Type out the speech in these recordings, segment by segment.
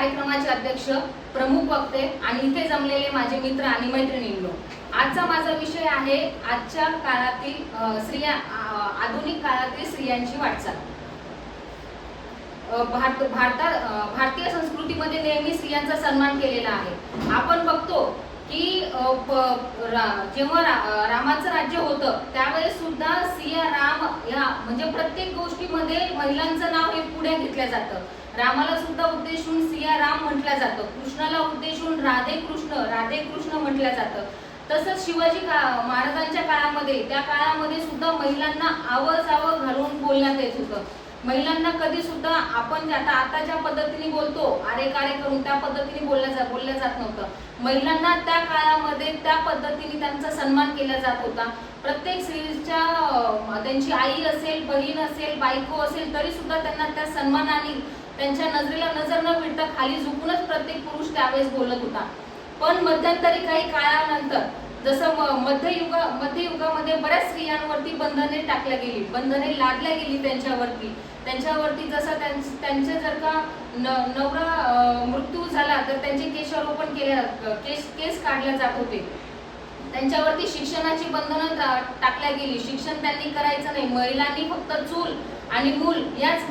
कार्यक्रमाचे अध्यक्ष प्रमुख वक्ते आणि इथे जमलेले माझे मित्र आणि मैत्रिणींनो. आजचा माझा विषय आहे आजच्या काळातील स्त्रिया आधुनिक काळातील स्त्रियांची वाटचाल. भारत भारतात भारतीय संस्कृतीमध्ये नेहमी स्त्रियांचा सन्मान केलेला आहे. आपण बघतो की जेव्हा रा- रामाचं राज्य होतं त्यावेळेस सुद्धा सिया राम या म्हणजे प्रत्येक गोष्टीमध्ये महिलांचं नाव हे पुढे घेतलं जातं. रामाला सुद्धा उद्देशून सिया राम म्हटलं जातं. कृष्णाला उद्देशून राधे कृष्ण राधे कृष्ण म्हटलं जातं. तसंच शिवाजी का महाराजांच्या काळामध्ये त्या काळामध्ये सुद्धा महिलांना आवं जावं घालून बोलण्यात येत होतं. महिलांना कधी सुद्धा आपण जे आता आता ज्या पद्धतीने बोलतो अरे कारे करून त्या पद्धतीने बोलल्या जा बोलल्या जात नव्हतं. महिलांना त्या काळामध्ये त्या पद्धतीने त्यांचा सन्मान केला जात होता. प्रत्येक स्त्रीच्या त्यांची आई असेल बहीण असेल बायको असेल तरी सुद्धा त्यांना त्या सन्मानाने त्यांच्या नजरेला नजर न भिडता खाली झुकूनच प्रत्येक पुरुष त्यावेळेस बोलत होता. पण मध्यंतरी काही काळानंतर जसं मध्ययुग मध्ययुगा मध्ययुगामध्ये बऱ्याच स्त्रियांवरती बंधने टाकल्या गेली. बंधने लादल्या गेली त्यांच्यावरती. त्यांच्यावरती जसं त्यांचे जर का न नवरा मृत्यू झाला तर त्यांचे केशारोपण केले केस केस काढले जात होते. त्यांच्यावरती शिक्षणाची बंधनं टाकल्या गेली. शिक्षण त्यांनी करायचं नाही. महिलांनी फक्त चूल आणि मूल याच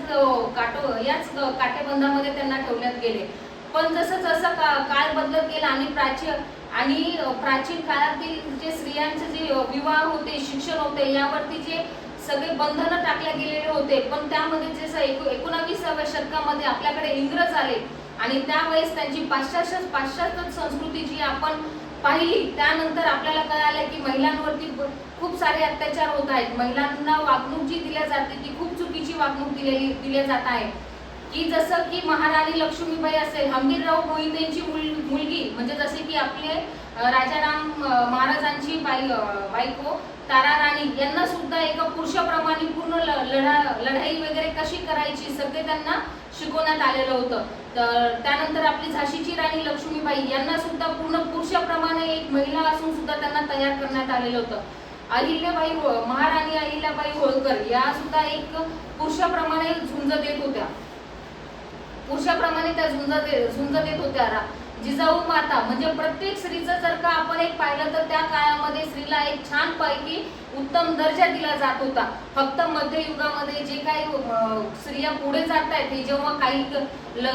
काटो याच काटेबंधामध्ये त्यांना ठेवण्यात गेले. पण जसं जसं का काळ बदलत गेला आणि प्राचीन आणि प्राचीन काळातील जे स्त्रियांचे जे विवाह होते शिक्षण होते यावरती जे सगळे बंधनं टाकले गेलेले होते पण त्यामध्ये जसं एक एकोणावीसाव्या शतकामध्ये आपल्याकडे इंग्रज आले आणि त्यावेळेस त्यांची पाश्चात्य पाश्चात्य संस्कृती जी आपण पाहिली त्यानंतर आपल्याला कळालं की महिलांवरती खूप सारे अत्याचार होत आहेत. महिलांना वागणूक जी दिल्या जाते ती खूप चुकीची वागणूक दिलेली दिल्या जात आहे. की जसं की महाराणी लक्ष्मीबाई असेल हंबीरराव गोविंदेंची मुल- मुलगी म्हणजे जसे की आपले राजाराम महाराजांची बाई बायको तारा राणी यांना सुद्धा एका पुरुषाप्रमाणे पूर्ण ल- लढा लढाई वगैरे कशी करायची सगळे त्यांना शिकवण्यात आलेलं होतं. तर त्यानंतर आपली झाशीची राणी लक्ष्मीबाई यांना सुद्धा पूर्ण पुरुषाप्रमाणे एक महिला असून सुद्धा त्यांना तयार करण्यात आलेलं होतं. अहिल्याबाई हो- महाराणी अहिल्याबाई होळकर या सुद्धा एक पुरुषाप्रमाणे झुंज देत होत्या. पुरुषाप्रमाणे त्या झुंज दे झुंज देत होत्या रा- जिजाऊ माता म्हणजे प्रत्येक स्त्रीचं जर का आपण एक पाहिलं तर त्या काळामध्ये स्त्रीला एक छान पैकी उत्तम दर्जा दिला जात होता. फक्त मध्ययुगामध्ये जे काही स्त्रिया पुढे जात आहेत हे जेव्हा काही ल-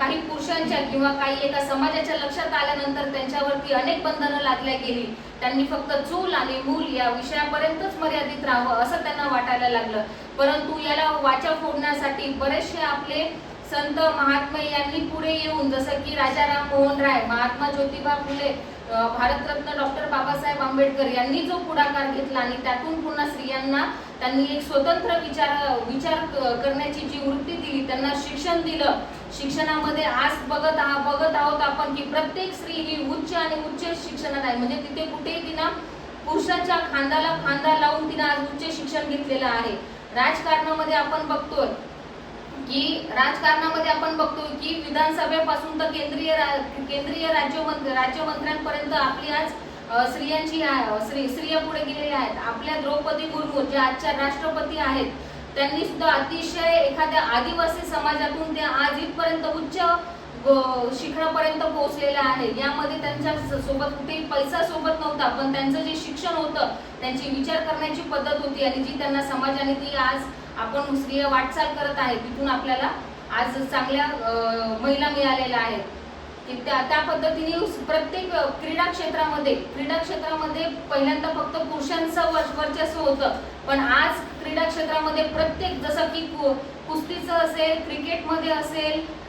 काही पुरुषांच्या किंवा काही एका समाजाच्या लक्षात आल्यानंतर त्यांच्यावरती अनेक बंधनं लादल्या गेली. त्यांनी फक्त चूल आणि मूल या विषयापर्यंतच मर्यादित राहावं असं त्यांना वाटायला लागलं. परंतु याला वाचा फोडण्यासाठी बरेचसे आपले संत महात्मा यांनी पुढे येऊन जसं की राजा राम मोहन राय महात्मा ज्योतिबा फुले भारतरत्न डॉक्टर बाबासाहेब आंबेडकर यांनी जो पुढाकार घेतला आणि त्यातून पुन्हा स्त्रियांना त्यांनी एक स्वतंत्र विचार विचार करण्याची जी वृत्ती दिली त्यांना शिक्षण दिलं. शिक्षणामध्ये आज बघत आहा बघत आहोत आपण की प्रत्येक स्त्री ही उच्च आणि उच्च शिक्षणात आहे. म्हणजे तिथे कुठेही तिनं पुरुषाच्या खांद्याला खांदा लावून तिनं आज उच्च शिक्षण घेतलेलं आहे. राजकारणामध्ये आपण बघतोय की राजकारणामध्ये आपण बघतो की विधानसभेपासून तर केंद्रीय रा- केंद्रीय राज्यमंत्री राज्यमंत्र्यांपर्यंत आपली आज स्त्रियांची स्त्री स्त्रिया पुढे गेलेल्या आहेत. आपल्या द्रौपदी मुर्मू ज्या आजच्या राष्ट्रपती आहेत त्यांनी सुद्धा अतिशय एखाद्या आदिवासी समाजातून त्या आज इथपर्यंत उच्च शिखरापर्यंत पोहोचलेल्या आहेत. यामध्ये त्यांच्यासोबत कुठेही पैसा सोबत नव्हता पण त्यांचं जे शिक्षण होतं त्यांची विचार करण्याची पद्धत होती आणि जी त्यांना समाजाने ती आज आपण स्त्रिया वाटचाल करत आहे. तिथून आपल्याला आज चांगल्या महिला मिळालेल्या आहेत. की त्या त्या पद्धतीने प्रत्येक क्रीडा क्षेत्रामध्ये क्रीडा क्षेत्रामध्ये पहिल्यांदा फक्त पुरुषांचं वर्चस्व होतं. पण आज क्रीडा क्षेत्रामध्ये प्रत्येक जसं की कु- कुस्तीचं असेल क्रिकेटमध्ये असेल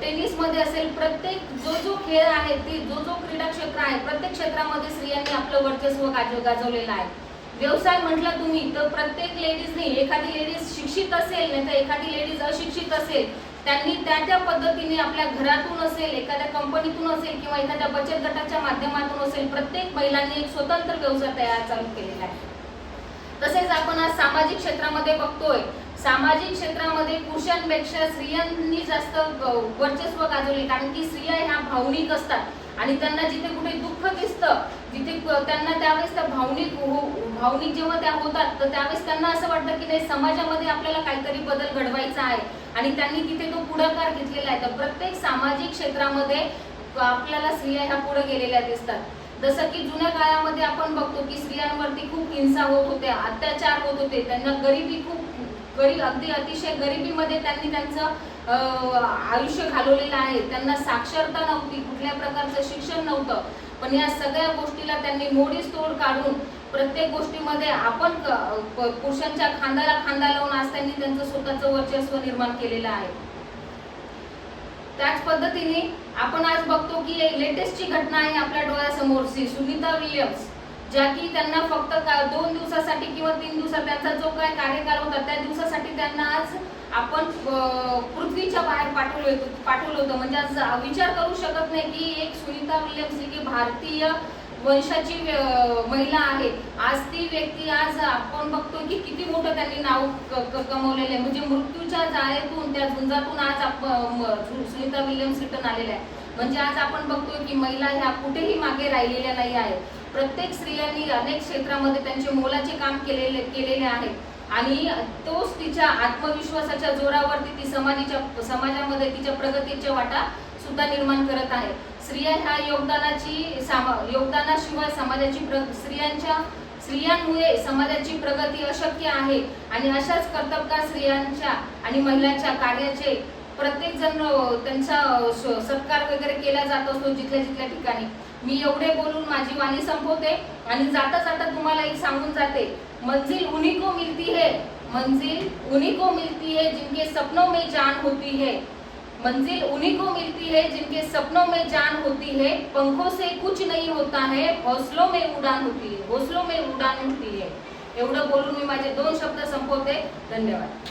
टेनिसमध्ये असेल प्रत्येक जो जो खेळ आहे ती जो जो क्रीडा क्षेत्र आहे प्रत्येक क्षेत्रामध्ये स्त्रियांनी आपलं वर्चस्व गाजव गाजवलेलं आहे. व्यवसाय म्हटलं तुम्ही तर प्रत्येक लेडीजनी एखादी लेडीज शिक्षित असेल नाही तर एखादी लेडीज अशिक्षित असेल त्यांनी त्या त्या पद्धतीने आपल्या घरातून असेल एखाद्या कंपनीतून असेल किंवा एखाद्या बचत गटाच्या माध्यमातून असेल प्रत्येक महिलांनी एक स्वतंत्र व्यवसाय तयार चालू केलेला आहे. तसेच आपण आज सामाजिक क्षेत्रामध्ये बघतोय सामाजिक क्षेत्रामध्ये पुरुषांपेक्षा स्त्रियांनी जास्त वर्चस्व गाजवले. कारण की स्त्रिया ह्या भावनिक असतात. आणि त्यांना जिथे कुठे दुःख दिसतं जिथे त्यांना त्यावेळेस त्या भावनिक हो- भावनिक जेव्हा त्या होतात तर त्यावेळेस त्यांना असं वाटतं की नाही समाजामध्ये आपल्याला काहीतरी बदल घडवायचा आहे. आणि त्यांनी तिथे तो पुढाकार घेतलेला आहे. तर प्रत्येक सामाजिक क्षेत्रामध्ये आपल्याला स्त्रिया ह्या पुढे गेलेल्या दिसतात. जसं की जुन्या काळामध्ये आपण बघतो की स्त्रियांवरती खूप हिंसा होत होत्या अत्याचार होत होते. त्यांना गरिबी खूप गरीब अगदी अतिशय गरिबीमध्ये त्यांनी त्यांचं आयुष्य घालवलेलं आहे. त्यांना साक्षरता नव्हती कुठल्या प्रकारचं शिक्षण नव्हतं. पण या सगळ्या गोष्टीला त्यांनी मोडीस तोड काढून प्रत्येक गोष्टीमध्ये आपण पुरुषांच्या खांद्याला खांदा लावून आज त्यांनी त्यांचं स्वतःचं वर्चस्व निर्माण केलेलं आहे. त्याच पद्धतीने आपण आज बघतो की लेटेस्टची घटना आहे आपल्या डोळ्यासमोरची सुनीता विल्यम्स. ज्या की त्यांना फक्त का- दोन दिवसासाठी किंवा तीन दिवसात त्यांचा जो काय कार्यकाल होता त्या दिवसासाठी त्यांना आज आपण पृथ्वीच्या बाहेर पाठवलं होतं पाठवलं होतं. म्हणजे आज विचार करू शकत नाही की एक सुनीता विल्यम्स ही की भारतीय वंशाची व्य- महिला आहे आज ती व्यक्ती आज आपण बघतो की किती मोठं त्यांनी नाव कमवलेलं आहे. म्हणजे मृत्यूच्या जाळेतून त्या झुंजातून आज सुनीता विल्यम्स रिटर्न आलेल्या आहे म्हणजे आज आपण बघतोय की महिला ह्या कुठेही मागे राहिलेल्या नाही आहेत. प्रत्येक स्त्रियांनी अनेक क्षेत्रामध्ये त्यांचे मोलाचे काम केलेले केलेले आहे. आणि तोच तिच्या आत्मविश्वासाच्या जोरावरती ती समाजाच्या समाजामध्ये तिच्या प्रगतीच्या वाटा सुद्धा निर्माण करत आहे. स्त्रिया ह्या योगदानाची सामा योगदानाशिवाय समाजाची प्र स्त्रियांच्या स्त्रियांमुळे समाजाची प्रगती अशक्य आहे. आणि अशाच कर्तबगार स्त्रियांच्या आणि महिलांच्या कार्याचे प्रत्येक जण त्यांचा स- सत्कार वगैरे केला जात असतो जिथल्या जिथल्या ठिकाणी. मी एवढे बोलून माझी वाणी संपवते आणि जाता जाता तुम्हाला एक सांगून जाते मंजिल उन्हीं को मिलती है मंजिल उन्हीं को मिलती है जिनके सपनों में जान होती है मंजिल उन्हीं को मिलती है जिनके सपनों में जान होती है पंखों से कुछ नहीं होता है हौसलों में उड़ान होती है हौसलों में उड़ान होती है। एवढं बोलून मी माझे दोन शब्द संपवते. धन्यवाद.